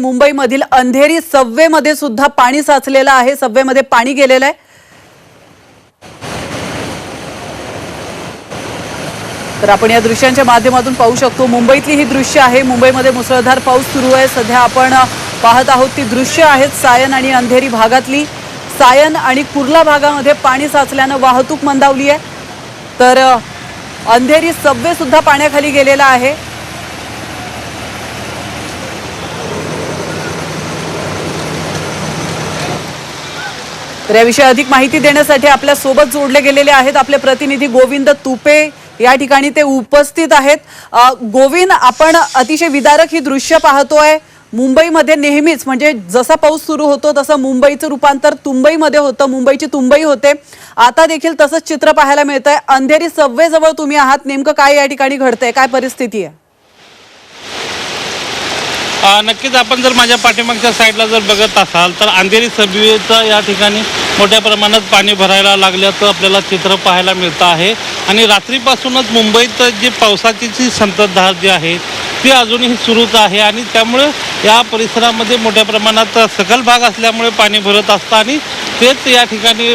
मुंबईमधील अंधेरी सव्वेमध्ये सुद्धा पाणी साचलेलं आहे. सव्वेमध्ये पाणी गेलेलं आहे. तर आपण या दृश्यांच्या माध्यमातून पाहू शकतो मुंबईतली ही दृश्य आहे. मुंबईमध्ये मुसळधार पाऊस सुरू आहे. सध्या आपण पाहत आहोत ती दृश्य आहेत सायन आणि अंधेरी भागातली. सायन आणि कुर्ला भागामध्ये पाणी साचल्यानं वाहतूक मंदावली आहे. तर अंधेरी सबवे सुद्धा पाण्याखाली गेलेला आहे. तर याविषयी अधिक माहिती देण्यासाठी आपल्यासोबत जोडले गेलेले आहेत आपले प्रतिनिधी गोविंद तुपे. या ठिकाणी ते उपस्थित आहेत. गोविंद आपण अतिशय विदारक ही दृश्य पाहतोय. मुंबईमध्ये नेहमीच म्हणजे जसा पाऊस सुरू होतो तसं मुंबईचं रूपांतर तुंबईमध्ये होतं मुंबईची तुंबई होते. आता देखील तसंच चित्र पाहायला मिळतंय. अंधेरी सव्वे जवळ तुम्ही आहात. नेमकं काय या ठिकाणी घडतंय? काय परिस्थिती आहे? नक्कीच आपण जर माझ्या पाठीमागच्या साईडला जर बघत असाल तर अंधेरी सभेचं या ठिकाणी मोठ्या प्रमाणात पाणी भरायला लागल्याचं आपल्याला चित्र पाहायला मिळतं आहे. आणि रात्रीपासूनच मुंबईत जी पावसाची जी संततधार जी आहे ती अजूनही सुरूच आहे. आणि त्यामुळे या परिसरामध्ये मोठ्या प्रमाणात सकल भाग असल्यामुळे पाणी भरत असतं आणि तेच या ठिकाणी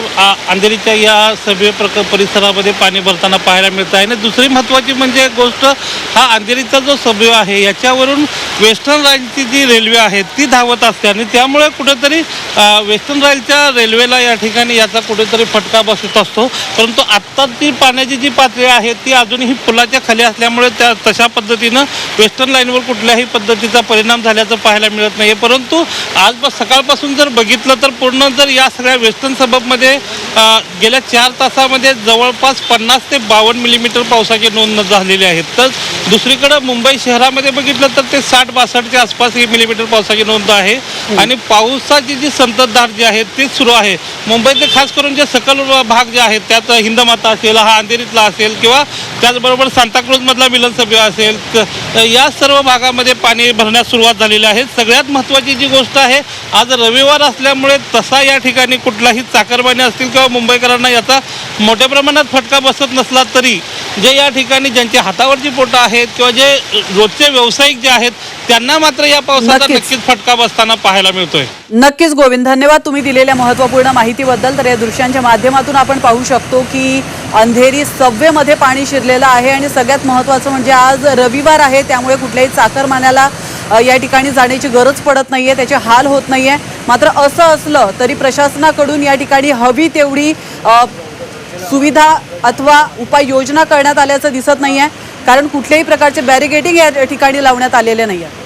अंधेरीच्या या सभे प्रक परिसरामध्ये पाणी भरताना पाहायला मिळतं. आहे आणि दुसरी महत्त्वाची म्हणजे गोष्ट हा अंधेरीचा जो सभे आहे याच्यावरून वेस्टर्न राईलची जी रेल्वे आहे ती धावत असते. आणि त्यामुळे कुठेतरी वेस्टर्न राईलच्या रेल्वेला या ठिकाणी याचा कुठेतरी फटका बसत असतो. परंतु आत्ता ती पाण्याची जी पातळी आहे ती अजूनही पुलाच्या खाली असल्यामुळे त्या तशा पद्धतीनं वेस्टर्न लाईनवर कुठल्याही पद्धतीचा परिणाम झाल्याचं पाहायला मिळत नाही परंतु आज सकाळपासून जर बघितलं तर पूर्ण जर या सगळ्या वेस्टर्न सबबमध्ये गेल्या चार तासामध्ये जवळपास पन्नास ते बावन्न मिलीमीटर पावसाची नोंद झालेली आहे. तर दुसरीकडं मुंबई शहरामध्ये बघितलं तर ते साठ बासष्टच्या आसपास ही मिलीमीटर पावसाची नोंद आहे. आणि पावसाची जी संततधार जी आहे ती सुरू आहे. मुंबईतले खास करून जे सकल भाग जे आहेत त्यात हिंदमाता असेल हा अंधेरीतला असेल किंवा त्याचबरोबर सांताक्रूजमधला मिलनसभा असेल त- या सर्व भागामध्ये पाणी भरण्यास सुरुवात झालेली आहे सगळ्यात महत्त्वाची जी गोष्ट आहे आज रविवार असल्यामुळे तसा या ठिकाणी कुठलाही चाकरमाने असतील किंवा मुंबईकरांना याचा मोठ्या प्रमाणात फटका बसत नसला तरी जे या ठिकाणी ज्यांची हातावरची पोटं आहेत किंवा जे रोजचे व्यावसायिक जे आहेत त्यांना मात्र या पावसाचा नक्कीच. फटका बसताना पाहायला मिळतोय. नक्कीच गोविंद. धन्यवाद तुम्ही दिलेल्या महत्त्वपूर्ण माहितीबद्दल. तर या दृश्यांच्या माध्यमातून आपण पाहू शकतो की अंधेरी सबवेमध्ये पाणी शिरलेलं आहे आणि सगळ्यात महत्त्वाचं म्हणजे आज रविवार आहे त्यामुळे कुठल्याही चाकरमान्याला या ठिकाणी जाण्याची गरज पडत नाही आहे त्याचे हाल होत नाही आहे मात्र असं असलं तरी प्रशासनाकडून या ठिकाणी हवी तेवढी सुविधा अथवा उपाययोजना करण्यात आल्याचं दिसत नाही आहे कारण कुठल्याही प्रकारचे बॅरिगेटिंग या ठिकाणी लावण्यात आलेले नाही आहे